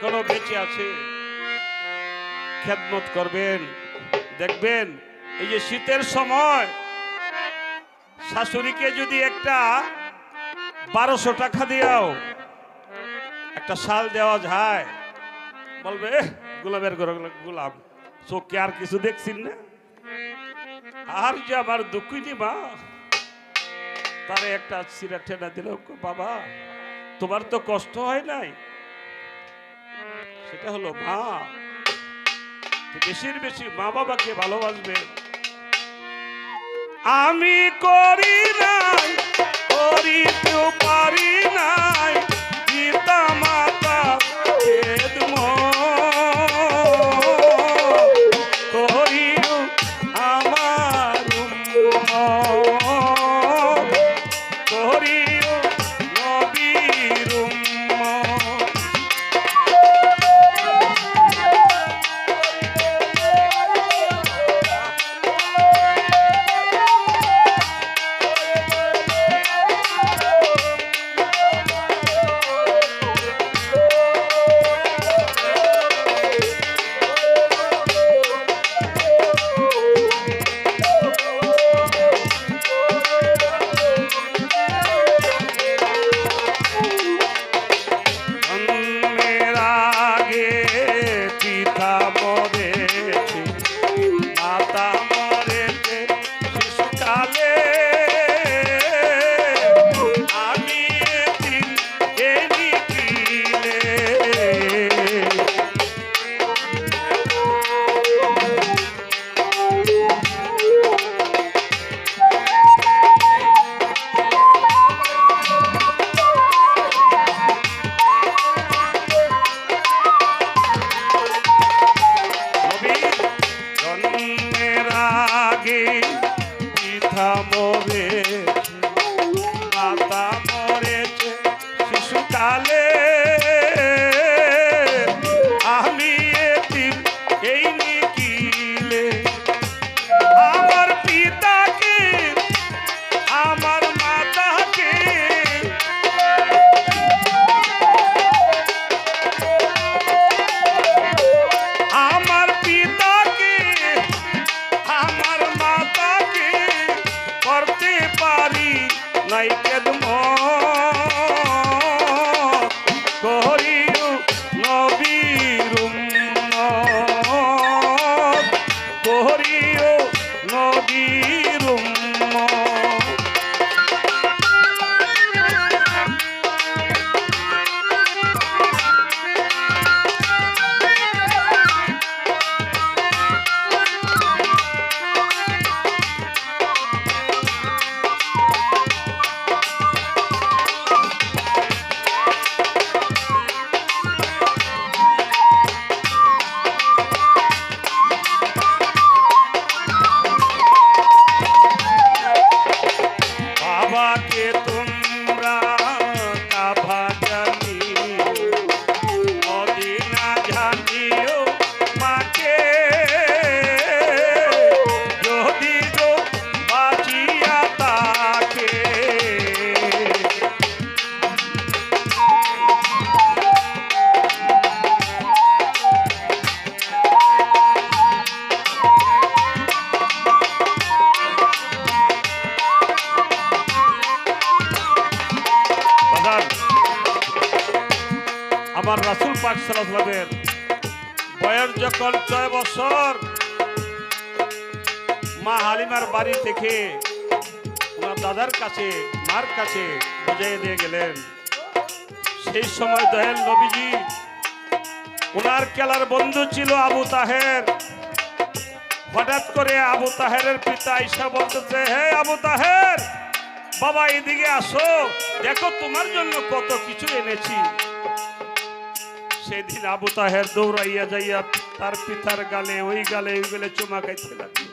এখনও বেঁচে আছে। খেদমত করবেন। দেখবেন এই যে শীতের সময় শাশুড়িকে যদি একটা বারোশো টাকা দিয়াও একটা শাল দেওয়া যায় বলবে "এহ, গোলাপের ঘর গোলাপ চোখে আর কিছু দেখছেন না? আর যে আমার দুঃখিনী মা তারে একটা সিরা ঠেনা দিল বাবা তোমার তো কষ্ট হয় নাই সেটা হলো মা। বেশির বেশি মা বাবাকে ভালোবাসবে। আমি করি নাই আমার রাসুল পাক সাল্লামের বয়স যখন ছয় বছর মা হালিমার বাড়ি থেকে ওনার দাদার কাছে, মার কাছে বুঝিয়ে দিয়ে গেলেন, সেই সময় দয়াল নবীজি ওনার খেলার বন্ধু ছিল আবু তাহের। হঠাৎ করে আবু তাহেরের পিতা ঈশা বলতেছে, হে আবু তাহের, বাবা এদিকে আসো, দেখো তোমার জন্য কত কিছু এনেছি। সেদিন আবু তাহের দৌড়াইয়া যাইয়া তার পিতার গালে, ওই গালে ওই গালে চুমা খাইতে লাগল।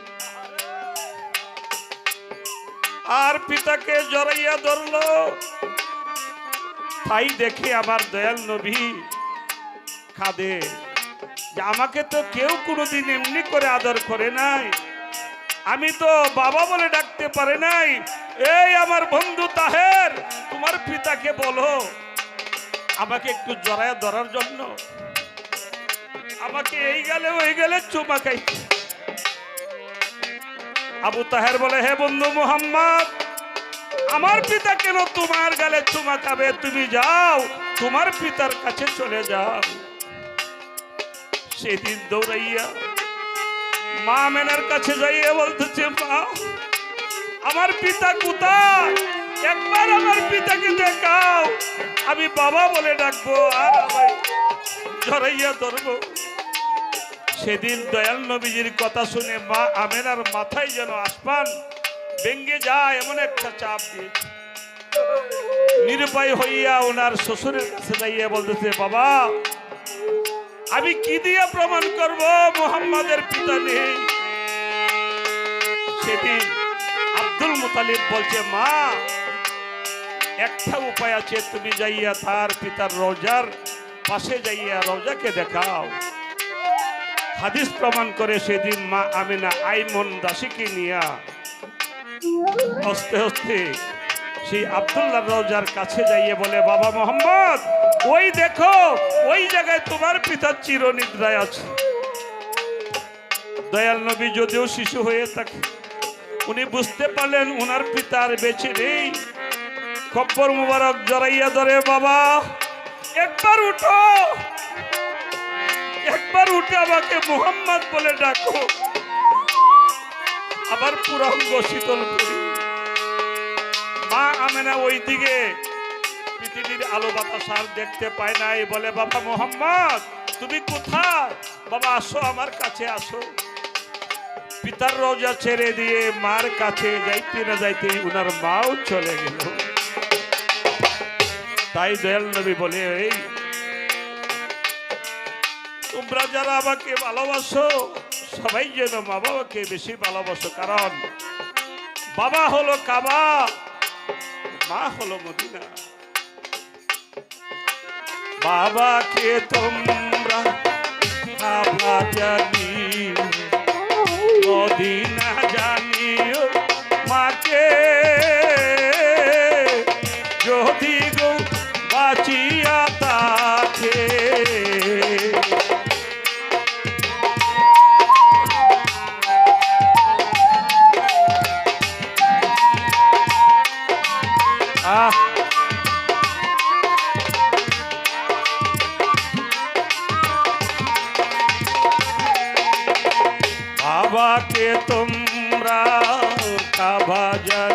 আর পিতাকে জড়াইয়া ধরলো। তাই দেখে আমার দয়াল নবী খাদে যে আমাকে তো কেউ কোনোদিন এমনি করে আদর করে নাই। আমি তো বাবা বলে ডাকতে পারে নাই। এই আমার বন্ধু তাহের, তোমার পিতাকে বলো। আমাকে একটু জড়ায় ধরার জন্য। আমাকে এই গেলে, ওই গেলে চুমা খাইছে আবু তাহের বলে, হে বন্ধু মোহাম্মদ, আমার পিতা কেন তোমার গালে চুমা খাবে? তুমি যাও, তোমার পিতার কাছে চলে যাও। সেদিন দৌড়াইয়া মা মেনার কাছে যাইয়া বলতেছে, মা, আমার পিতা কোথায়? একবার আমার পিতাকে দেখাও। আমি বাবা বলে ডাকবো, আর আমায় জড়াইয়া ধরবো। সেদিন দয়াল নবীজির কথা শুনে মা আমেনার মাথায় যেন আসমান ভেঙ্গে যায় এমন একটা চাপ দিয়েছে নিরুপায় হইয়া ওনার শ্বশুরের কাছে যাইয়া বলতেছে, বাবা, আমি কি দিয়ে প্রমাণ করব? মোহাম্মদের পিতা নেই। সেদিন আব্দুল মুতালিব বলছে, মা একটা উপায় আছে, তুমি যাইয়া তার পিতার রোজার পাশে যাইয়া রোজাকে দেখাও। হাদিস প্রমাণ করে সেদিন মা আমিনা আইমন দাসীকে নিয়া হস্তে হস্তে সেই আবদুল্লাহ রোজার কাছে যাইয়ে বলে, বাবা মোহাম্মদ, ওই দেখো, ওই জায়গায় তোমার পিতা চিরনিদ্রায় আছে। দয়াল নবী যদিও শিশু হয়ে থাকে, উনি বুঝতে পারলেন ওনার পিতার বেঁচে নেই। খপ্পর মুবারক জড়াইয়া ধরে, বাবা, একবার উঠো। একবার উঠে আমাকে মোহাম্মদ বলে ডাকো। আবার পুরঙ্গ শীতল করি। মা আমেনা ওই দিকে পৃথিবীর আলো বাতাস আর দেখতে পায় নাই। বলে, বাবা, মোহাম্মদ, তুমি কোথায়? বাবা, আসো, আমার কাছে আসো। পিতার রোজা ছেড়ে দিয়ে মার কাছে যাইতে না যাইতে উনার মাও চলে গেল। তাই দয়াল নবী বলে, এই, তোমরা যারা আমাকে ভালোবাসো, সবাই যেন মা বাবাকে বেশি ভালোবাসো। কারণ বাবা হলো কাবা, মা হলো মদিনা। বাবাকে তোমরা বাবাকে তোমরা কাবা জানিও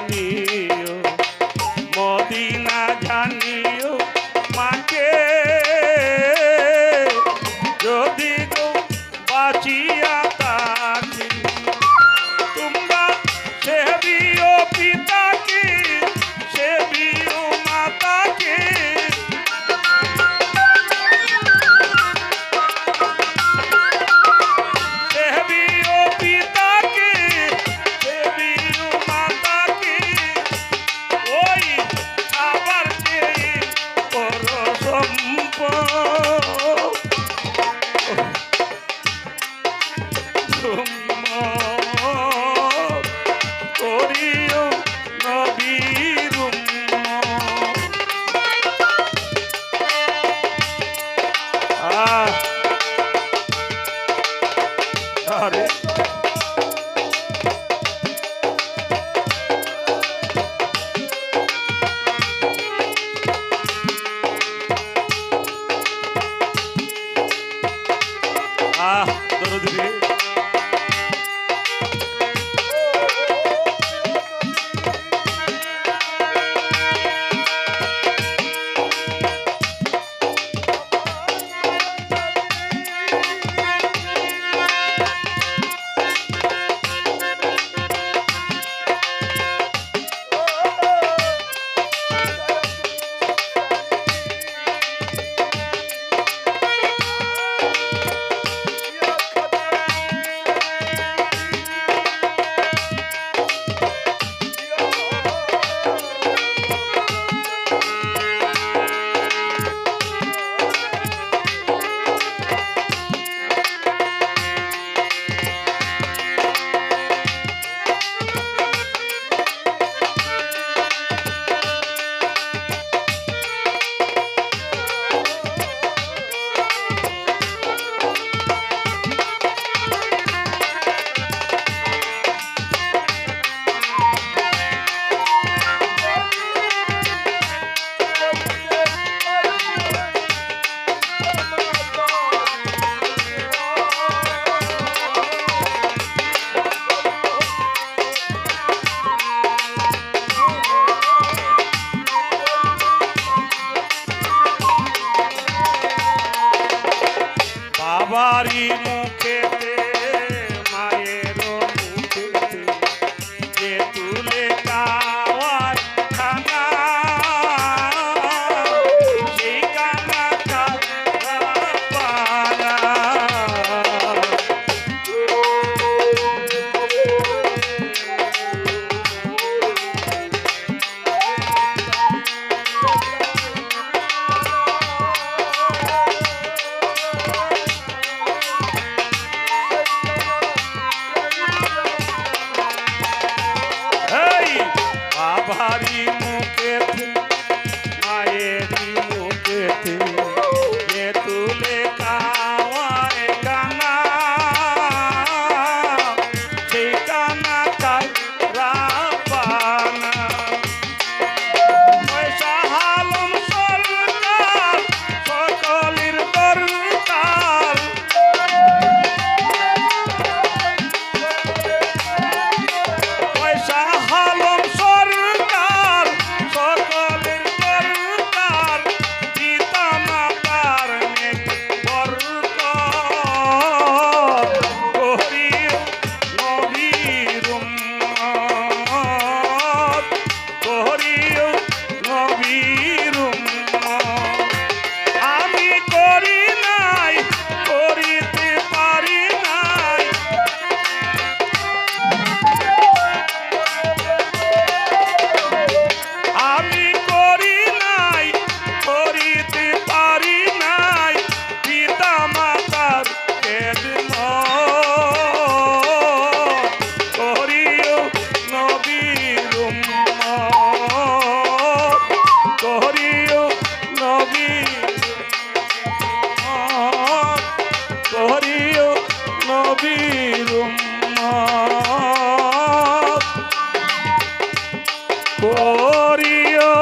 করিও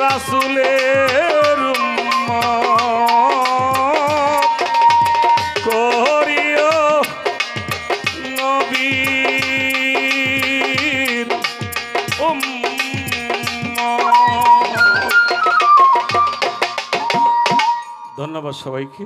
রাসুলের। করিও নবীর। ধন্যবাদ সবাইকে